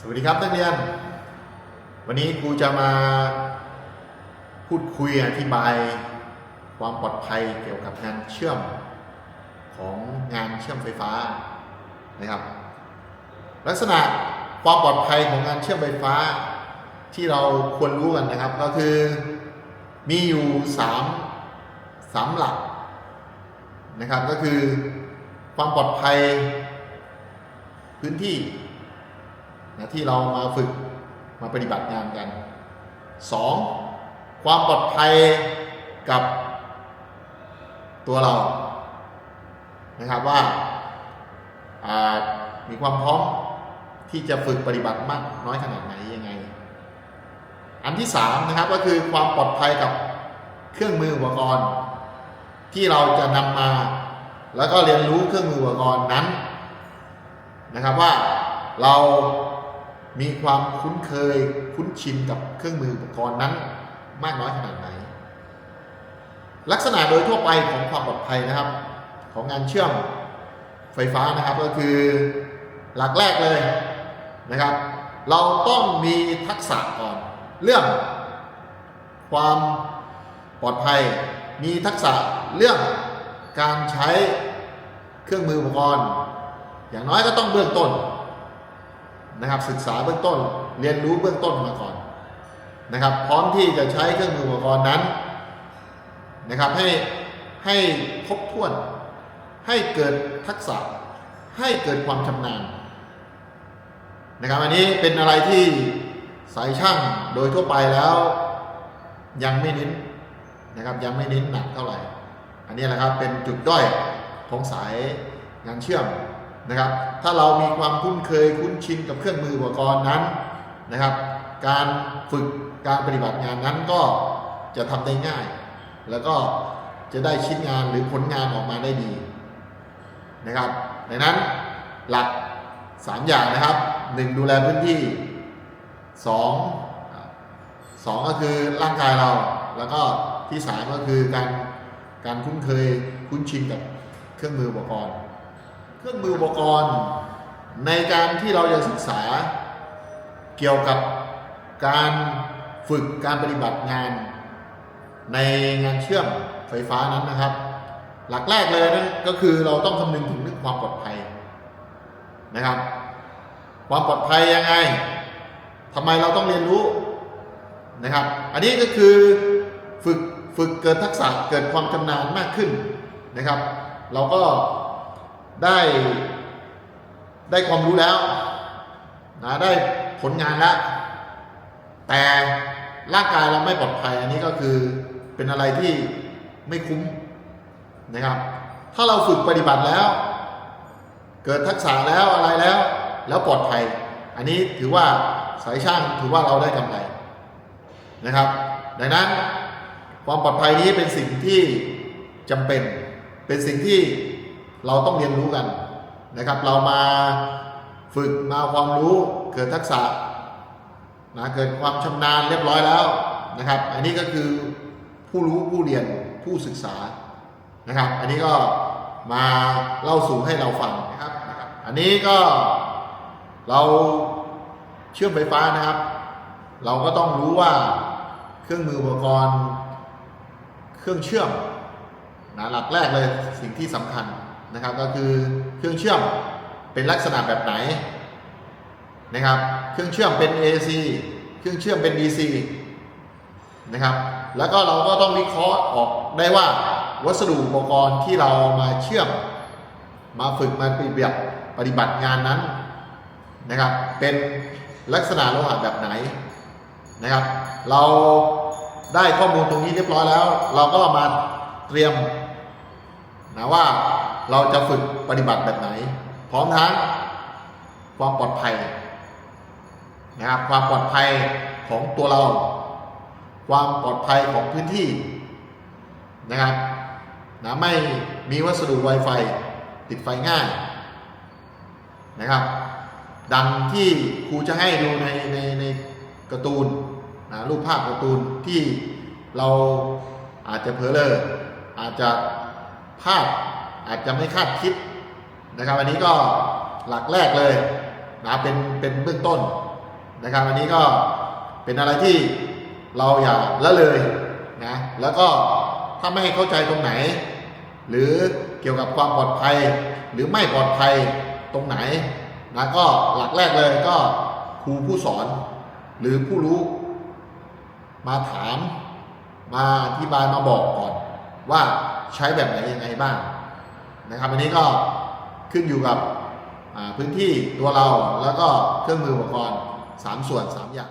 สวัสดีครับนักเรียน วันนี้ครูจะมาพูดคุยอธิบายความปลอดภัยเกี่ยวกับงานเชื่อมของงานเชื่อมไฟฟ้านะครับ ลักษณะความปลอดภัยของงานเชื่อมไฟฟ้าที่เราควรรู้กันนะครับ ก็คือมีอยู่สามสามหลักนะครับก็คือความปลอดภัยพื้นที่ นะที่เรามาฝึกมาปฏิบัติงานกัน 2. ความปลอดภัยกับตัวเรานะครับว่าามีความพร้อมที่จะฝึกปฏิบัติมากน้อยขนาดไหนยังไง อันที่3นะครับก็คือความปลอดภัยกับเครื่องมืออุปกรณ์ที่เราจะนำมา แล้วก็เรียนรู้เครื่องมืออุปกรณ์นั้นนะครับว่าเรา มีความคุ้นเคยคุ้นชินกับเครื่องมืออุปกรณ์นั้นมากน้อยขนาดไหน ลักษณะโดยทั่วไปของความปลอดภัยนะครับ ของงานเชื่อมไฟฟ้านะครับก็คือหลักแรกเลยนะครับ เราต้องมีทักษะก่อน เรื่องความปลอดภัย มีทักษะเรื่องการใช้เครื่องมืออุปกรณ์ อย่างน้อยก็ต้องเบื้องต้น นะครับ ศึกษาเบื้องต้นเรียนรู้เบื้องต้นมาก่อนนะครับ พร้อมที่จะใช้เครื่องมืออุปกรณ์นั้นนะครับให้ให้ครบถ้วน ให้เกิดทักษะ ให้เกิดความชำนาญนะครับ อันนี้เป็นอะไรที่สายช่างโดยทั่วไปแล้ว ยังไม่เน้นนะครับ ยังไม่เน้นหนักเท่าไหร่ อันนี้แหละครับเป็นจุดด้อยของสายงานเชื่อม นะครับ ถ้าเรามีความคุ้นเคยคุ้นชินกับเครื่องมืออุปกรณ์นั้นนะครับ การฝึกการปฏิบัติงานนั้นก็จะทำได้ง่าย แล้วก็จะได้ชิ้นงานหรือผลงานออกมาได้ดีนะครับดังนั้นหลัก 3 อย่างนะครับ 1 ดูแลพื้นที่2สองก็คือร่างกายเรา แล้วก็ที่สามก็คือการการคุ้นเคยคุ้นชินกับเครื่องมืออุปกรณ์ เครื่องมืออุปกรณ์ ในการที่เราจะศึกษาเกี่ยวกับการฝึกการปฏิบัติงาน ในงานเชื่อมไฟฟ้านั้นนะครับ หลักแรกเลยนะก็คือเราต้องคำนึงถึงเรื่องความปลอดภัยนะครับ ความปลอดภัยยังไงทำไมเราต้องเรียนรู้นะครับ อันนี้ก็คือฝึกฝึกเกิดทักษะเกิดความชำนาญมากขึ้นนะครับ เราก็ ได้ได้ความรู้แล้วนะได้ผลงานแล้ว แต่ร่างกายเราไม่ปลอดภัยอันนี้ก็คือเป็นอะไรที่ไม่คุ้มนะครับ ถ้าเราฝึกปฏิบัติแล้ว เกิดทักษะแล้วอะไรแล้ว แล้วปลอดภัย อันนี้ถือว่าสายช่างถือว่าเราได้กำไรนะครับ ดังนั้นความปลอดภัยนี้เป็นสิ่งที่จำเป็นเป็นสิ่งที่ เราต้องเรียนรู้กันนะครับ เรามาฝึกมาความรู้เกิดทักษะนะเกิดความชำนาญเรียบร้อยแล้วนะครับ อันนี้ก็คือผู้รู้ผู้เรียนผู้ศึกษานะครับ อันนี้ก็มาเล่าสู่ให้เราฟังนะครับนะครับ อันนี้ก็เราเชื่อมไฟฟ้านะครับ เราก็ต้องรู้ว่าเครื่องมืออุปกรณ์ เครื่องเชื่อมนะหลักแรกเลยสิ่งที่สำคัญ นะครับก็คือเครื่องเชื่อมเป็นลักษณะแบบไหนนะครับเครื่องเชื่อมเป็น AC เครื่องเชื่อมเป็น DC นะครับแล้วก็เราก็ต้องวิเคราะห์ออกได้ว่าวัสดุอุปกรณ์ที่เรามาเชื่อม มาฝึกมาปฏิบัติปฏิบัติงานนั้นนะครับเป็นลักษณะโลหะแบบไหนนะครับ เราได้ข้อมูลตรงนี้เรียบร้อยแล้ว เราก็มาเตรียมนะว่า เราจะฝึกปฏิบัติแบบไหน พร้อมทั้งความปลอดภัยนะครับความปลอดภัยของตัวเรา ความปลอดภัยของพื้นที่นะครับนะไม่มีวัสดุ Wi-Fi ติดไฟง่ายนะครับ ดังที่ครูจะให้ดูในในในการ์ตูนนะรูปภาพการ์ตูนที่เราอาจจะเผลอเลออาจจะพลาด อาจจะไม่คาดคิดนะครับอันนี้ก็หลักแรกเลยนะเป็นเป็นเบื้องต้นนะครับอันนี้ก็เป็นอะไรที่เราอย่าละเลยนะแล้วก็ถ้าไม่เข้าใจตรงไหน หรือเกี่ยวกับความปลอดภัย หรือไม่ปลอดภัยตรงไหนนะก็หลักแรกเลยก็ครูผู้สอน หรือผู้รู้ มาถามมาอธิบายมาบอกก่อน ว่าใช้แบบไหนยังไงบ้าง นะครับ อันนี้ก็ขึ้นอยู่กับพื้นที่ตัวเราแล้วก็เครื่องมืออุปกรณ์สามส่วนสามอย่าง